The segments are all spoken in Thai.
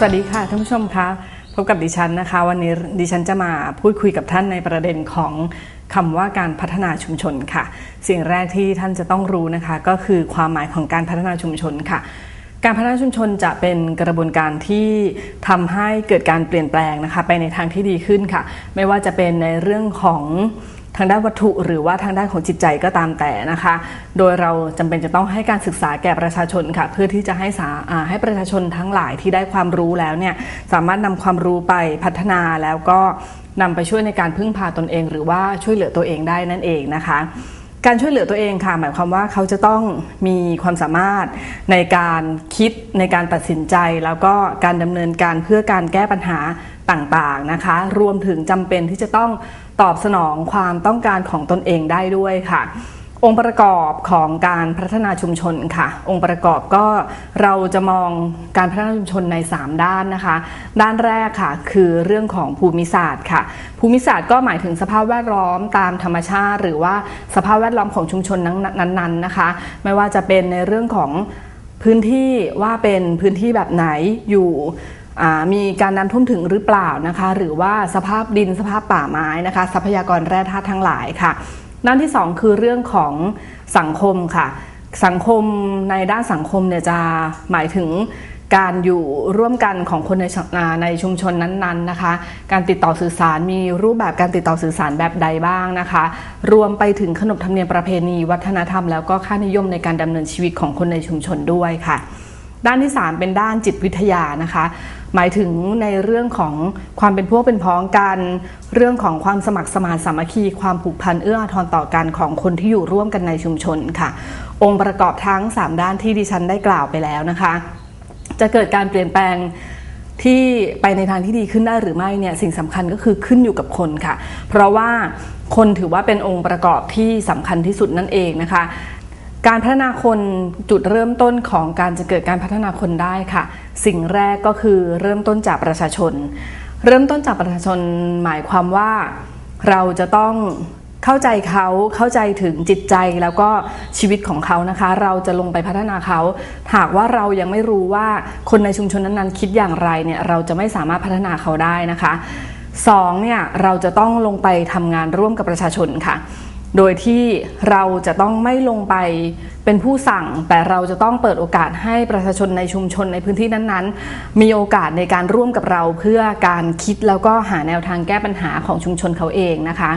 สวัสดีค่ะท่านผู้ชมคะพบกับดิฉันนะคะ วันนี้ดิฉันจะมาพูดคุยกับท่านในประเด็นของคำว่าการพัฒนาชุมชนค่ะ สิ่งแรกที่ท่านจะต้องรู้นะคะ ก็คือความหมายของการพัฒนาชุมชนค่ะการพัฒนาชุมชนจะเป็นกระบวนการที่ทำให้เกิดการเปลี่ยนแปลงนะคะ ไปในทางที่ดีขึ้นค่ะ ไม่ว่าจะเป็นในเรื่องของ ทางด้านวัตถุหรือว่าทางด้านของจิตใจก็ตามแต่นะคะ โดยเราจำเป็นจะต้องให้การศึกษาแก่ประชาชนค่ะ เพื่อที่จะให้สาาให้ประชาชนทั้งหลายที่ได้ความรู้แล้วเนี่ยสามารถนำความรู้ไปพัฒนาแล้วก็นำไปช่วยในการพึ่งพาตนเอง หรือว่าช่วยเหลือตัวเองได้นั่นเองนะคะการช่วยเหลือตัวเองค่ะ หมายความว่าเขาจะต้องมีความสามารถในการคิดในการตัดสินใจ แล้วก็การดำเนินการเพื่อการแก้ปัญหาต่างๆนะคะ รวมถึงจำเป็นที่จะต้อง ตอบสนองความต้องการของตนเองได้ด้วยค่ะ องค์ประกอบของการพัฒนาชุมชนค่ะ องค์ประกอบก็เราจะมองการพัฒนาชุมชนใน 3 ด้านนะคะ ด้านแรกค่ะคือเรื่องของภูมิศาสตร์ค่ะ ภูมิศาสตร์ก็หมายถึงสภาพแวดล้อมตามธรรมชาติ หรือว่าสภาพแวดล้อมของชุมชนนั้นๆนะคะ ไม่ว่าจะเป็นในเรื่องของพื้นที่ว่าเป็นพื้นที่แบบไหนอยู่ มีการน้ำท่วมถึงหรือเปล่านะคะ หรือว่าสภาพดินสภาพป่าไม้นะคะ ทรัพยากรแร่ธาตุทั้งหลายค่ะด้านที่ 2 คือเรื่องของสังคมค่ะ สังคมในด้านสังคมเนี่ยจะหมายถึงการอยู่ร่วมกันของคนในในชุมชนนั้นๆนะคะ การติดต่อสื่อสารมีรูปแบบการติดต่อสื่อสารแบบใดบ้างนะคะ รวมไปถึงขนบธรรมเนียมประเพณี วัฒนธรรม แล้วก็ค่านิยมในการดำเนินชีวิตของคนในชุมชนด้วยค่ะ ด้านที่ 3 เป็นด้านจิตวิทยานะคะ หมายถึงในเรื่องของความเป็นพวกเป็นพ้องกัน เรื่องของความสมัครสมานสามัคคี ความผูกพันเอื้ออาทรต่อกันของคนที่อยู่ร่วมกันในชุมชนค่ะ องค์ประกอบทั้ง 3 ด้านที่ดิฉันได้กล่าวไปแล้วนะคะ จะเกิดการเปลี่ยนแปลงที่ไปในทางที่ดีขึ้นได้หรือไม่เนี่ยสิ่งสำคัญก็คือขึ้นอยู่กับคนค่ะ เพราะว่าคนถือว่าเป็นองค์ประกอบที่สำคัญที่สุดนั่นเองนะคะ การพัฒนาคนจุดเริ่มต้นของการจะเกิดการพัฒนาคนได้ค่ะ สิ่งแรกก็คือเริ่มต้นจากประชาชน เริ่มต้นจากประชาชนหมายความว่าเราจะต้องเข้าใจเขาเข้าใจถึงจิตใจแล้วก็ชีวิตของเขานะคะ เราจะลงไปพัฒนาเขา หากว่าเรายังไม่รู้ว่าคนในชุมชนนั้นๆ คิดอย่างไรเนี่ยเราจะไม่สามารถพัฒนาเขาได้นะคะสองเนี่ยเราจะต้องลงไปทำงานร่วมกับประชาชนค่ะ โดยที่เราจะต้องไม่ลงไปเป็นผู้สั่ง แต่เราจะต้องเปิดโอกาสให้ประชาชนในชุมชนในพื้นที่นั้นๆ มีโอกาสในการร่วมกับเราเพื่อการคิดแล้วก็หาแนวทางแก้ปัญหาของชุมชนเขาเองนะคะ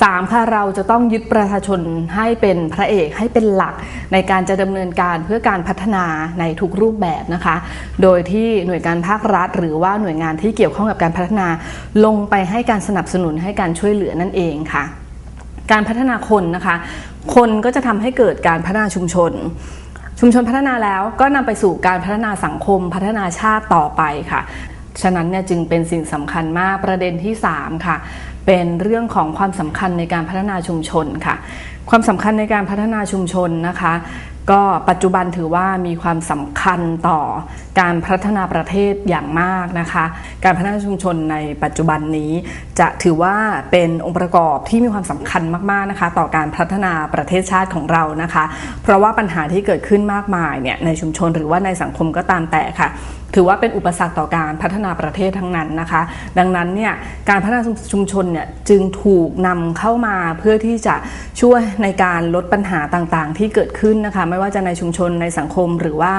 3ค่ะเราจะต้องยึดประชาชนให้เป็นพระเอกให้เป็นหลักในการจะดำเนินการเพื่อการพัฒนาในทุกรูปแบบนะคะ โดยที่หน่วยงานภาครัฐ หรือว่าหน่วยงานที่เกี่ยวข้องกับการพัฒนา ลงไปให้การสนับสนุนให้การช่วยเหลือนั่นเองค่ะ การพัฒนาคนนะคะ คนก็จะทำให้เกิดการพัฒนาชุมชน ชุมชนพัฒนาแล้วก็นำไปสู่การพัฒนาสังคมพัฒนาชาติต่อไปค่ะ ฉะนั้นเนี่ยจึงเป็นสิ่งสำคัญมากประเด็นที่ 3 ค่ะ เป็นเรื่องของความสำคัญในการพัฒนาชุมชนค่ะ ความสำคัญในการพัฒนาชุมชนนะคะ ก็ปัจจุบันถือว่ามีความสำคัญต่อการพัฒนาประเทศอย่างมากนะคะ การพัฒนาชุมชนในปัจจุบันนี้ จะถือว่าเป็นองค์ประกอบที่มีความสำคัญมากๆนะคะ ต่อการพัฒนาประเทศชาติของเรานะคะ เพราะว่าปัญหาที่เกิดขึ้นมากมายเนี่ยในชุมชนหรือว่าในสังคมก็ตามแต่ค่ะ ถือว่าเป็นอุปสรรคต่อการพัฒนาประเทศทั้งนั้นนะคะ ดังนั้นเนี่ยการพัฒนาชุมชนเนี่ยจึงถูกนำเข้ามาเพื่อที่จะช่วยในการลดปัญหาต่างๆ ที่เกิดขึ้นนะคะ ไม่ว่าจะในชุมชนในสังคมหรือว่า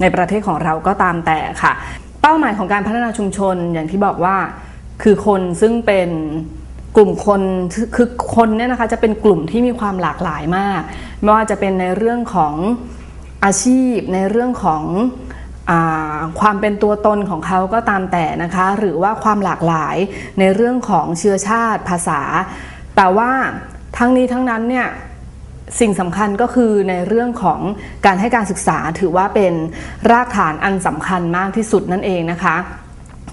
ในประเทศของเราก็ตามแต่ค่ะ เป้าหมายของการพัฒนาชุมชนอย่างที่บอกว่าคือคนซึ่งเป็นกลุ่มคนคือคนเนี่ยนะคะจะเป็นกลุ่มที่มีความหลากหลายมาก ไม่ว่าจะเป็นในเรื่องของอาชีพในเรื่องของ ความเป็นตัวตนของเขาก็ตามแต่นะคะ หรือว่าความหลากหลายในเรื่องของเชื้อชาติภาษา แต่ว่าทั้งนี้ทั้งนั้นเนี่ยสิ่งสำคัญก็คือในเรื่องของการให้การศึกษาถือว่าเป็นรากฐานอันสำคัญมากที่สุดนั่นเองนะคะ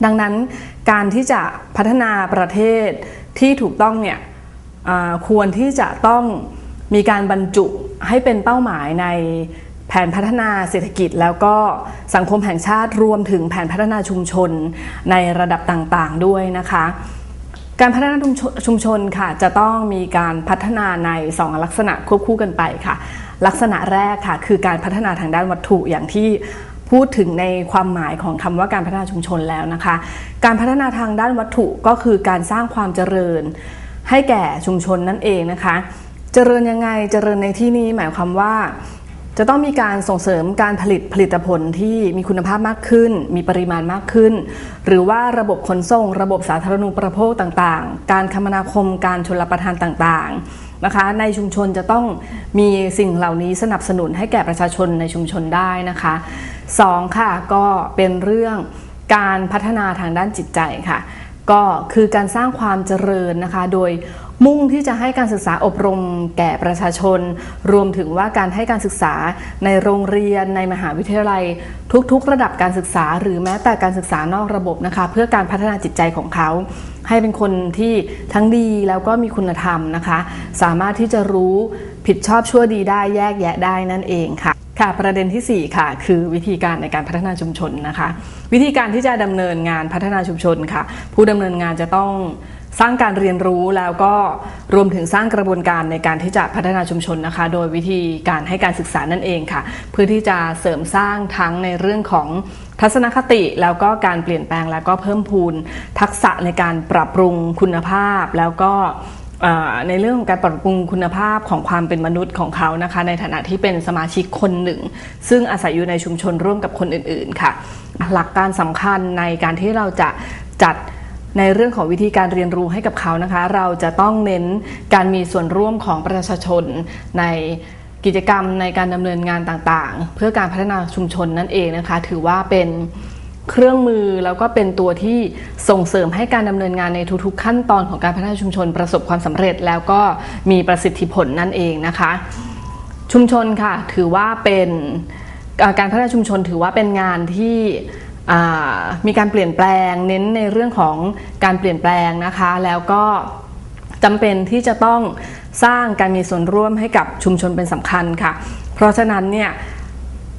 ดังนั้นการที่จะพัฒนาประเทศที่ถูกต้องเนี่ยควรที่จะต้องมีการบรรจุให้เป็นเป้าหมายใน แผนพัฒนาเศรษฐกิจแล้วก็สังคมแห่งชาติรวมถึงแผนพัฒนาชุมชนในระดับต่างๆด้วยนะคะ การพัฒนาชุมชนค่ะ จะต้องมีการพัฒนาใน 2 ลักษณะควบคู่กันไปค่ะ ลักษณะแรกค่ะ คือการพัฒนาทางด้านวัตถุอย่างที่พูดถึงในความหมายของคำว่าการพัฒนาชุมชนแล้วนะคะ การพัฒนาทางด้านวัตถุก็คือการสร้างความเจริญ ให้แก่ชุมชนนั่นเองนะคะ เจริญยังไงเจริญในที่นี้หมายความว่า จะต้องมีการส่งเสริมการผลิตผลิตผลที่มีคุณภาพมากขึ้น มีปริมาณมากขึ้น หรือว่าระบบขนส่ง ระบบสาธารณูปโภคต่างๆ การคมนาคม การชลประทานต่างๆนะคะ ในชุมชนจะต้องมีสิ่งเหล่านี้สนับสนุนให้แก่ประชาชนในชุมชนได้นะคะสองค่ะก็เป็นเรื่องการพัฒนาทางด้านจิตใจค่ะ ก็คือการสร้างความเจริญนะคะ โดย มุ่งที่จะให้การศึกษาอบรมแก่ประชาชน รวมถึงว่าการให้การศึกษาในโรงเรียนในมหาวิทยาลัย ทุกๆ ระดับการศึกษา หรือแม้แต่การศึกษานอกระบบนะคะ เพื่อการพัฒนาจิตใจของเขา ให้เป็นคนที่ทั้งดีแล้วก็มีคุณธรรมนะคะ สามารถที่จะรู้ผิดชอบชั่วดีได้แยกแยะได้นั่นเองค่ะค่ะประเด็นที่ 4 ค่ะ คือวิธีการในการพัฒนาชุมชนนะคะ วิธีการที่จะดำเนินงานพัฒนาชุมชนค่ะ ผู้ดำเนินงานจะต้อง สร้างการเรียนรู้แล้วก็รวมถึงสร้างกระบวนการในการที่จะพัฒนาชุมชนนะคะ โดยวิธีการให้การศึกษานั่นเองค่ะ เพื่อที่จะเสริมสร้างทั้งในเรื่องของทัศนคติแล้วก็การเปลี่ยนแปลงแล้วก็เพิ่มพูนทักษะในการปรับปรุงคุณภาพแล้วก็ในเรื่องของการปรับปรุงคุณภาพของความเป็นมนุษย์ของเขานะคะ ในฐานะที่เป็นสมาชิกคนหนึ่ง ซึ่งอาศัยอยู่ในชุมชนร่วมกับคนอื่นๆค่ะ หลักการสำคัญในการที่เราจะจัด ในเรื่องของวิธีการเรียนรู้ให้กับเขานะคะ เราจะต้องเน้นการมีส่วนร่วมของประชาชนในกิจกรรมในการดำเนินงานต่างๆ เพื่อการพัฒนาชุมชนนั่นเองนะคะ ถือว่าเป็นเครื่องมือแล้วก็เป็นตัวที่ส่งเสริมให้การดำเนินงานในทุกๆ ขั้นตอนของการพัฒนาชุมชนประสบความสำเร็จ แล้วก็มีประสิทธิผลนั่นเองนะคะ ชุมชนค่ะถือว่าเป็นการพัฒนาชุมชนถือว่าเป็นงานที่ มีการเปลี่ยนแปลงเน้นในเรื่องของการเปลี่ยนแปลงนะคะ แล้วก็จำเป็นที่จะต้องสร้างการมีส่วนร่วมให้กับชุมชนเป็นสำคัญค่ะ เพราะฉะนั้นเนี่ย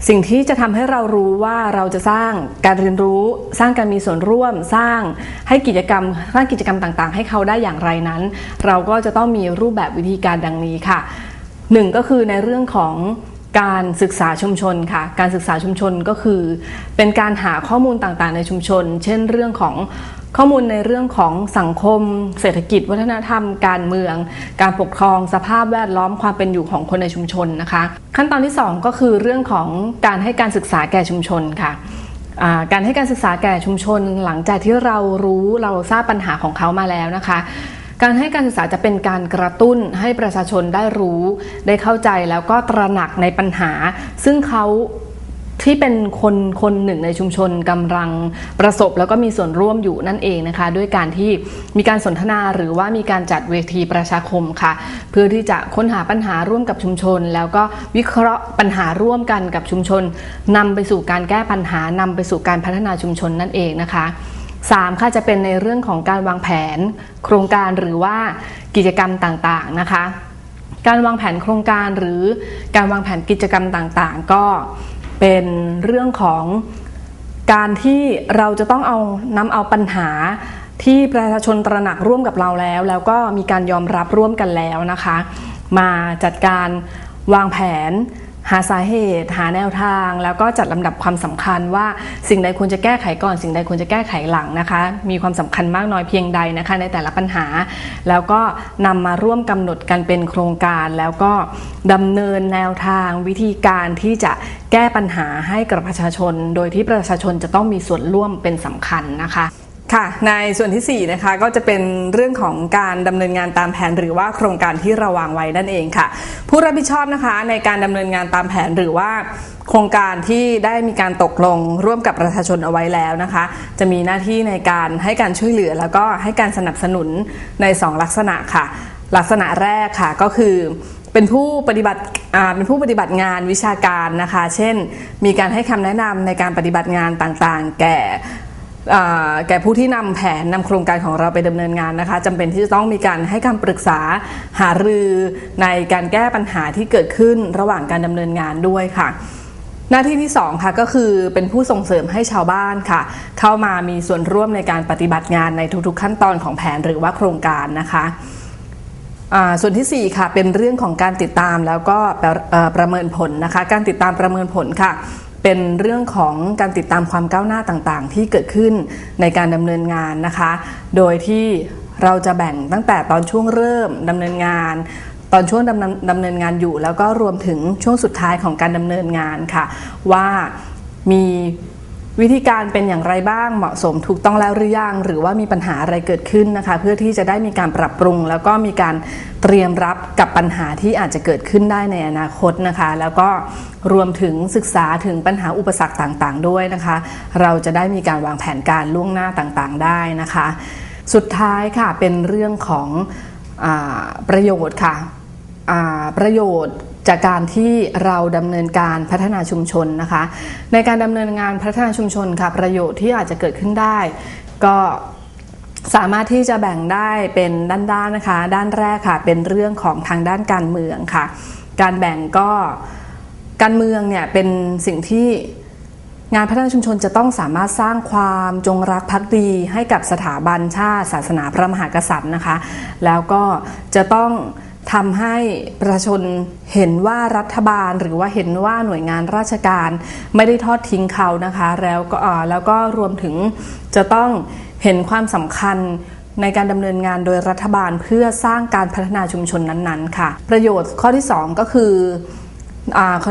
สิ่งที่จะทำให้เรารู้ว่าเราจะสร้างการเรียนรู้ สร้างการมีส่วนร่วม สร้างให้กิจกรรมสร้างกิจกรรมต่างๆ ให้เขาได้อย่างไรนั้น เราก็จะต้องมีรูปแบบวิธีการดังนี้ค่ะหนึ่งก็คือในเรื่องของ การศึกษาชุมชนค่ะ การศึกษาชุมชนก็คือ เป็นการหาข้อมูลต่างๆ ในชุมชน เช่นเรื่องของข้อมูลในเรื่องของสังคม เศรษฐกิจ วัฒนธรรม การเมือง การปกครองสภาพแวดล้อมความเป็นอยู่ของคนในชุมชนนะคะ ขั้นตอนที่ 2 ก็คือเรื่องของการให้การศึกษาแก่ชุมชนค่ะการให้การศึกษาแก่ชุมชนหลังจากที่เรารู้เราทราบปัญหาของเขามาแล้วนะคะ การให้การศึกษาจะเป็นการกระตุ้นให้ประชาชนได้รู้ ได้เข้าใจแล้วก็ตระหนักในปัญหา ซึ่งเขาที่เป็นคนคนหนึ่งในชุมชนกำลังประสบแล้วก็มีส่วนร่วมอยู่นั่นเองนะคะ ด้วยการที่มีการสนทนาหรือว่ามีการจัดเวทีประชาคมค่ะ เพื่อที่จะค้นหาปัญหาร่วมกับชุมชน แล้วก็วิเคราะห์ปัญหาร่วมกันกับชุมชนนำไปสู่การแก้ปัญหานำไปสู่การพัฒนาชุมชนนั่นเองนะคะ 3ค่ะจะเป็นในเรื่องของการวางแผน โครงการหรือว่ากิจกรรมต่างๆนะคะ การวางแผนโครงการหรือการวางแผนกิจกรรมต่างๆ ก็เป็นเรื่องของการที่เราจะต้องเอานำเอาปัญหาที่ประชาชนตระหนักร่วมกับเราแล้ว แล้วก็มีการยอมรับร่วมกันแล้วนะคะ มาจัดการวางแผน หาสาเหตุ หาแนวทาง แล้วก็จัดลำดับความสำคัญว่าสิ่งใดควรจะแก้ไขก่อน สิ่งใดควรจะแก้ไขหลังนะคะ มีความสำคัญมากน้อยเพียงใดนะคะ ในแต่ละปัญหา แล้วก็นำมาร่วมกำหนดกันเป็นโครงการ แล้วก็ดำเนินแนวทางวิธีการที่จะแก้ปัญหาให้กับประชาชน โดยที่ประชาชนจะต้องมีส่วนร่วมเป็นสำคัญนะคะ ค่ะ ในส่วนที่ 4 นะคะก็จะเป็นเรื่องของการดำเนินงานตามแผน หรือว่าโครงการที่เราวางไว้นั่นเองค่ะ ผู้รับผิดชอบนะคะในการดำเนินงานตามแผนหรือว่าโครงการที่ได้มีการตกลงร่วมกับประชาชนเอาไว้แล้วนะคะ จะมีหน้าที่ในการให้การช่วยเหลือ แล้วก็ให้การสนับสนุนใน 2 ลักษณะค่ะ ลักษณะแรกค่ะก็คือเป็นผู้ปฏิบัติเป็นผู้ปฏิบัติงานวิชาการนะคะ เช่น มีการให้คำแนะนำในการปฏิบัติงานต่างๆ แก่ แก่ผู้ที่นำแผนนำโครงการของเราไปดำเนินงานนะคะจำเป็นที่จะต้องมีการให้คำปรึกษาหารือในการแก้ปัญหาที่เกิดขึ้นระหว่างการดำเนินงานด้วยค่ะ หน้าที่ที่2ค่ะก็คือเป็นผู้ส่งเสริมให้ชาวบ้านค่ะ เข้ามามีส่วนร่วมในการปฏิบัติงานในทุกๆ ขั้นตอนของแผนหรือว่าโครงการนะคะส่วนที่ 4 ค่ะเป็นเรื่องของการติดตามแล้วก็ประเมินผลนะคะ การติดตามประเมินผลค่ะ เป็นเรื่องของการติดตามความก้าวหน้าต่างๆ ที่เกิดขึ้นในการดำเนินงานนะคะ โดยที่เราจะแบ่งตั้งแต่ตอนช่วงเริ่มดำเนินงาน ตอนช่วงดำเนินดำเนินงานอยู่ แล้วก็รวมถึงช่วงสุดท้ายของการดำเนินงานค่ะ ว่ามี วิธีการเป็นอย่างไรบ้างเหมาะสมถูกต้องแล้วหรือยังหรือว่ามีปัญหาอะไรเกิดขึ้นนะคะ เพื่อที่จะได้มีการปรับปรุง แล้วก็มีการเตรียมรับกับปัญหาที่อาจจะเกิดขึ้นได้ในอนาคตนะคะ แล้วก็รวมถึงศึกษาถึงปัญหาอุปสรรคต่างๆ ด้วยนะคะ เราจะได้มีการวางแผนการล่วงหน้าต่างๆ ได้นะคะ สุดท้ายค่ะเป็นเรื่องของอประโยชน์ค่ะประโยชน์ จากการที่เราดำเนินการพัฒนาชุมชนนะคะ ในการดำเนินงานพัฒนาชุมชนค่ะประโยชน์ที่อาจจะเกิดขึ้นได้ ก็สามารถที่จะแบ่งได้เป็นด้านๆนะคะ ด้านแรกค่ะเป็นเรื่องของทางด้านการเมืองค่ะ การแบ่งก็การเมืองเนี่ยเป็นสิ่งที่งานพัฒนาชุมชนจะต้องสามารถสร้างความจงรักภักดีให้กับสถาบันชาติศาสนาพระมหากษัตริย์นะคะ แล้วก็จะต้อง ทำให้ประชาชนเห็นว่ารัฐบาลหรือว่าเห็นว่าหน่วยงานราชการไม่ได้ทอดทิ้งเขานะคะ แล้วก็แล้วก็รวมถึงจะต้องเห็นความสำคัญในการดำเนินงานโดยรัฐบาลเพื่อสร้างการพัฒนาชุมชนนั้นๆ ค่ะ ประโยชน์ข้อที่สองก็คือ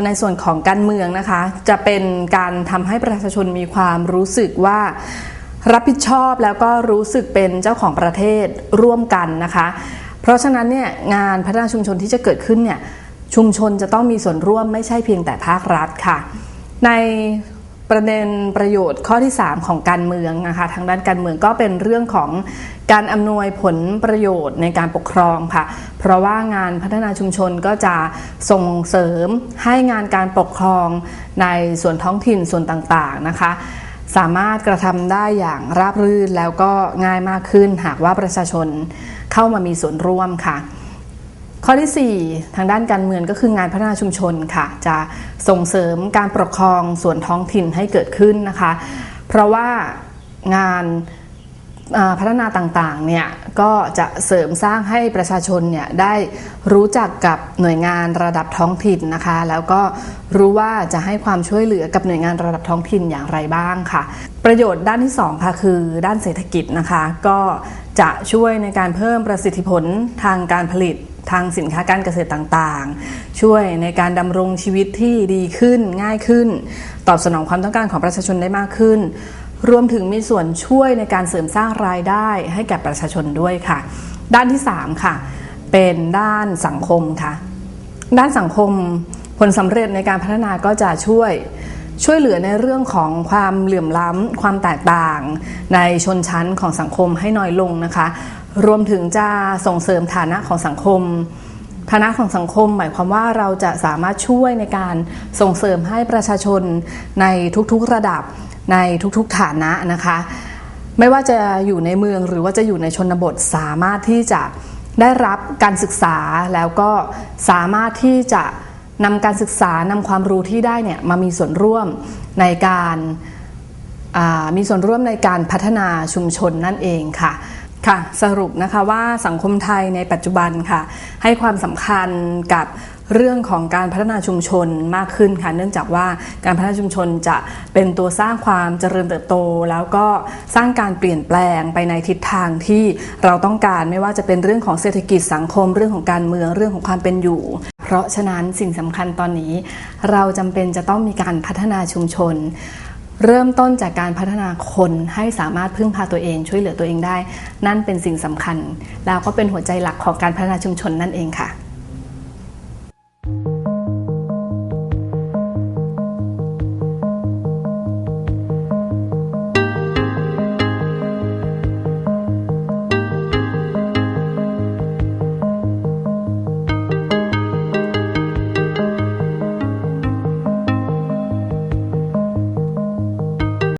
ในส่วนของการเมืองนะคะ จะเป็นการทำให้ประชาชนมีความรู้สึกว่ารับผิดชอบแล้วก็รู้สึกเป็นเจ้าของประเทศร่วมกันนะคะ เพราะฉะนั้นเนี่ยงานพัฒนาชุมชนที่จะเกิดขึ้นเนี่ยชุมชนจะต้องมีส่วนร่วมไม่ใช่เพียงแต่ภาครัฐค่ะ ในประเด็นประโยชน์ข้อที่ 3 ของการเมืองนะคะทางด้านการเมืองก็เป็นเรื่องของการอำนวยผลประโยชน์ในการปกครองค่ะ เพราะว่างานพัฒนาชุมชนก็จะส่งเสริมให้งานการปกครองในส่วนท้องถิ่นส่วนต่างๆนะคะ สามารถกระทำได้อย่างราบรื่นแล้วก็ง่ายมากขึ้นหากว่าประชาชน เข้ามามีส่วนร่วมค่ะ ข้อที่ 4 ทางด้านการเมืองก็คืองานพัฒนาชุมชนค่ะ จะส่งเสริมการปกครองส่วนท้องถิ่นให้เกิดขึ้นนะคะ เพราะว่างานพัฒนาต่างๆเนี่ยก็จะเสริมสร้างให้ประชาชนเนี่ยได้รู้จักกับหน่วยงานระดับท้องถิ่นนะคะ แล้วก็รู้ว่าจะให้ความช่วยเหลือกับหน่วยงานระดับท้องถิ่นอย่างไรบ้างค่ะ ประโยชน์ด้านที่2ค่ะคือด้านเศรษฐกิจนะคะ ก็ จะช่วยในการเพิ่มประสิทธิผลทางการผลิตทางสินค้าการเกษตรต่างๆ ช่วยในการดำรงชีวิตที่ดีขึ้นง่ายขึ้น ตอบสนองความต้องการของประชาชนได้มากขึ้น รวมถึงมีส่วนช่วยในการเสริมสร้างรายได้ให้แก่ประชาชนด้วยค่ะ ด้านที่ 3 ค่ะ เป็นด้านสังคมค่ะ ด้านสังคมผลสำเร็จในการพัฒนาก็จะช่วย ช่วยเหลือในเรื่องของความเหลื่อมล้ำความแตกต่าง ในชนชั้นของสังคมให้น้อยลงนะคะ รวมถึงจะส่งเสริมฐานะของสังคมฐานะของสังคม หมายความว่าเราจะสามารถช่วยในการส่งเสริมให้ประชาชนในทุกๆระดับในทุกๆฐานะนะคะ ไม่ว่าจะอยู่ในเมืองหรือว่าจะอยู่ในชนบทสามารถที่จะได้รับการศึกษาแล้วก็สามารถที่จะ นำการศึกษานำความรู้ที่ได้เนี่ยมามีส่วนร่วมในการมีส่วนร่วมในการพัฒนาชุมชนนั่นเองค่ะค่ะ สรุปนะคะว่าสังคมไทยในปัจจุบันค่ะ ให้ความสำคัญกับเรื่องของการพัฒนาชุมชนมากขึ้นค่ะ เนื่องจากว่าการพัฒนาชุมชนจะเป็นตัวสร้างความเจริญเติบโต แล้วก็สร้างการเปลี่ยนแปลงไปในทิศทางที่เราต้องการไม่ว่าจะเป็นเรื่องของเศรษฐกิจสังคม เรื่องของการเมืองเรื่องของความเป็นอยู่ ราะฉะนั้นสิ่งสำคัญตอนนี้ เราจำเป็นจะต้องมีการพัฒนาชุมชน เริ่มต้นจากการพัฒนาคนให้สามารถพึ่งพาตัวเอง ช่วยเหลือตัวเองได้ นั่นเป็นสิ่งสำคัญ แล้วก็เป็นหัวใจหลักของการพัฒนาชุมชนนั่นเองค่ะ